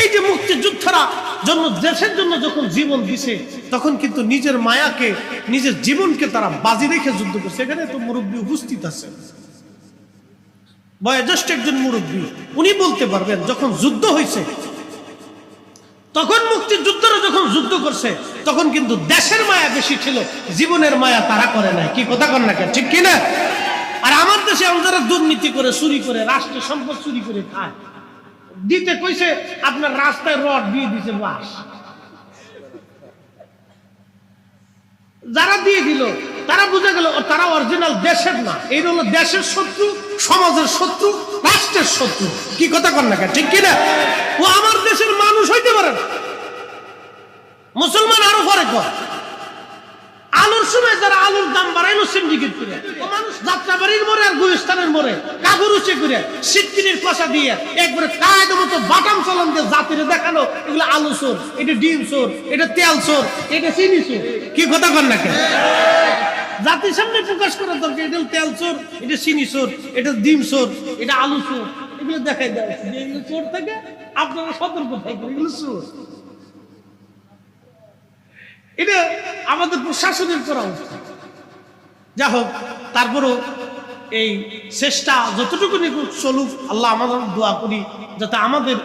এই যে মুক্তিযোদ্ধারা জন্য দেশের জন্য যখন জীবন দিছে, তখন কিন্তু নিজের মায়াকে, নিজের জীবনকে তারা বাজি রেখে যুদ্ধ করছে। এখানে তো মুরব্বী উপস্থিত আছে। বয়োজ্যেষ্ঠ একজন মুরব্বী। উনি বলতে পারবেন, যখন যুদ্ধ হয়েছে, তখন মুক্তিযুদ্ধরা যখন যুদ্ধ করছে, তখন কিন্তু দেশের মায়া বেশি ছিল, জীবনের মায়া তারা করে নাই। কি কথা কর না ঠিক কিনা? আর আমার দেশে যারা দুর্নীতি করে, চুরি করে, রাষ্ট্রের সম্পদ চুরি করে খায় দিতে কইছে, আপনার রাস্তায় রড দিয়ে দিছে বাস। যারা দিয়ে দিল, তারা বুঝে গেল তারা অরিজিনাল দেশের না। এই হলো দেশের শত্রু, সমাজের শত্রু, রাষ্ট্রের শত্রু। কি কথা কর না ঠিক কিনা? ও আমার দেশের মানুষ হইতে পারে না। মুসলমান আরও পরে কর সময় যারা আলুর দাম বাড়াইলো সিন্ডিকেট করে, ও মানুষ যাত্রাবাড়ির মোড়ে আর গুলিস্তানের কাপড় উঁচে করে, সিটকিনির কষা দিয়ে একবারে কায়দা মতো বাটাম চালান দিয়ে জাতিরে দেখানো এগুলো আলু চোর, এটা ডিম চোর, এটা তেল চোর, এটা চিনি চোর। কি কথা কর না কেন? জাতির সামনে প্রকাশ করার দরকার, এটা তেল চোর, এটা চিনি চোর, এটা ডিম চোর, এটা আলু চোর, এগুলো দেখাই দেয় এগুলো চোর থাকে আপনারা সতর্ক থাকবেন, এগুলো চোর। এটা আমাদের প্রশাসনের করা উচিত। যা হোক, তারপরও এই চেষ্টা যতটুকু চলুক, আল্লাহ আমাদের দোয়া করি, যাতে আমাদের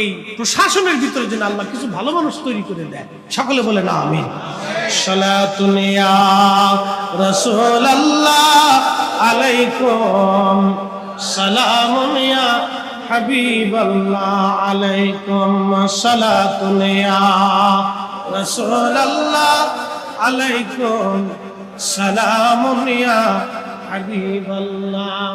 এই প্রশাসনের ভিতরে যেন আল্লাহ কিছু ভালো মানুষ তৈরি করে দেয়। সকলে বলে না আমি আলাইকুম। সালামুনিয়া হাবিব আলাইকুম। সালাতুনিয়া আলাইকুম সালামুনিয়া হাবিব আল্লাহ